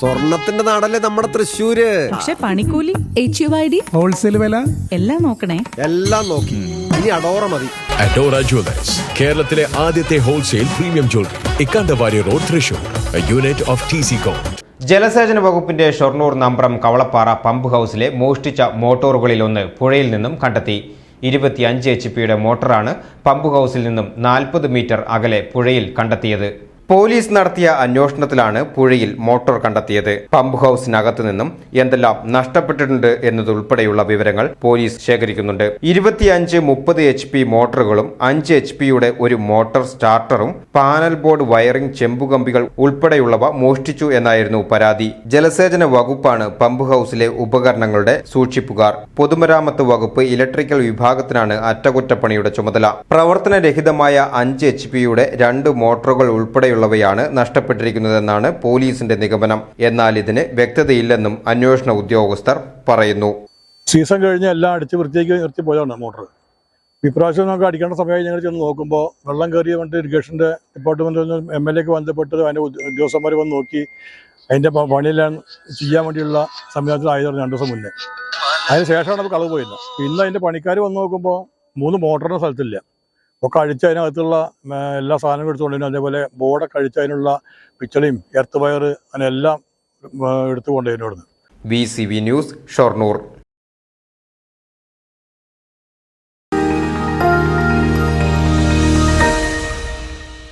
സ്വർണത്തിന്റെ നാടല്ലേ നമ്മുടെ തൃശ്ശൂര്? പക്ഷെ പണിക്കൂലി H U I D wholesale വില? എല്ലാം നോക്കണേ. എല്ലാം നോക്കി. ഇനി അഡോറ മതി. അഡോറ ജ്വല്ലേഴ്സ് കേരളത്തിലെ ആദ്യത്തെ wholesale premium jewellery Ikkandavari road Thrissur unit of T C com ജലസേചന വകുപ്പിന്റെ ഷൊർണൂർ നമ്പ്രം കവളപ്പാറ പമ്പ് ഹൗസിലെ മോഷ്ടിച്ച മോട്ടോറുകളിലൊന്ന് പുഴയിൽ നിന്നും കണ്ടെത്തി. ഇരുപത്തിയഞ്ച് എച്ച് പിയുടെ മോട്ടറാണ് പമ്പ് ഹൗസിൽ നിന്നും നാൽപ്പത് മീറ്റർ അകലെ പുഴയിൽ കണ്ടെത്തിയത്. പോലീസ് നടത്തിയ അന്വേഷണത്തിലാണ് പുഴയിൽ മോട്ടോർ കണ്ടെത്തിയത്. പമ്പ് ഹൌസിനകത്തു നിന്നും എന്തെല്ലാം നഷ്ടപ്പെട്ടിട്ടുണ്ട് എന്നതുൾപ്പെടെയുള്ള വിവരങ്ങൾ പോലീസ് ശേഖരിക്കുന്നുണ്ട്. ഇരുപത്തിയഞ്ച് മുപ്പത് എച്ച് പി മോട്ടോറുകളും അഞ്ച് എച്ച് പിയുടെ ഒരു മോട്ടോർ സ്റ്റാർട്ടറും പാനൽ ബോർഡ് വയറിംഗ് ചെമ്പുകമ്പികൾ ഉൾപ്പെടെയുള്ളവ മോഷ്ടിച്ചു എന്നായിരുന്നു പരാതി. ജലസേചന വകുപ്പാണ് പമ്പ് ഹൌസിലെ ഉപകരണങ്ങളുടെ സൂക്ഷിപ്പുകാർ. പൊതുമരാമത്ത് വകുപ്പ് ഇലക്ട്രിക്കൽ വിഭാഗത്തിനാണ് അറ്റകുറ്റപ്പണിയുടെ ചുമതല. പ്രവർത്തനരഹിതമായ അഞ്ച് എച്ച് പിയുടെ രണ്ട് മോട്ടോറുകൾ ഉൾപ്പെടെയുള്ളവയാണ് നഷ്ടപ്പെട്ടിരിക്കുന്നതെന്നാണ് പോലീസിന്റെ നിഗമനം. എന്നാൽ ഇതിന് വ്യക്തതയില്ലെന്നും അന്വേഷണ ഉദ്യോഗസ്ഥർ പറയുന്നു. സീസൺ കഴിഞ്ഞ് എല്ലാം അടിച്ച് വൃത്തിയാക്കി നിർത്തി പോയതാണ് മോട്ടർ. ഇപ്രാവശ്യം നമുക്ക് അടിക്കേണ്ട സമയമായി ഞങ്ങൾ ചെന്ന് നോക്കുമ്പോൾ വെള്ളം കയറിയ വന്നിട്ട് ഇറിഗേഷന്റെ ഡിപ്പാർട്ട്മെന്റിൽ നിന്ന് എം എൽ എക്ക് ബന്ധപ്പെട്ട് അതിന്റെ ഉദ്യോഗസ്ഥന്മാർ വന്ന് നോക്കി. അതിന്റെ പണിയെല്ലാം ചെയ്യാൻ വേണ്ടിയുള്ള സംവിധാനത്തിലായതാണ് രണ്ട് ദിവസം മുന്നേ. അതിന് ശേഷമാണ് കളവ് പോയില്ല പിന്നെ അതിന്റെ പണിക്കാർ വന്ന് നോക്കുമ്പോൾ മൂന്ന് മോട്ടറിന്റെ സ്ഥലത്തില്ല. ഒക്കെ അഴിച്ച് അതിനകത്തുള്ള എല്ലാ സാധനങ്ങളും എടുത്തുകൊണ്ടിരുന്നു. അതേപോലെ ബോർഡൊക്കെ അഴിച്ച് അതിനുള്ള പിച്ചളിയും എർത്ത് വയർ അങ്ങനെ എല്ലാം എടുത്തുകൊണ്ടിരുന്നു ഇവിടുന്ന് V C V news Shoranur.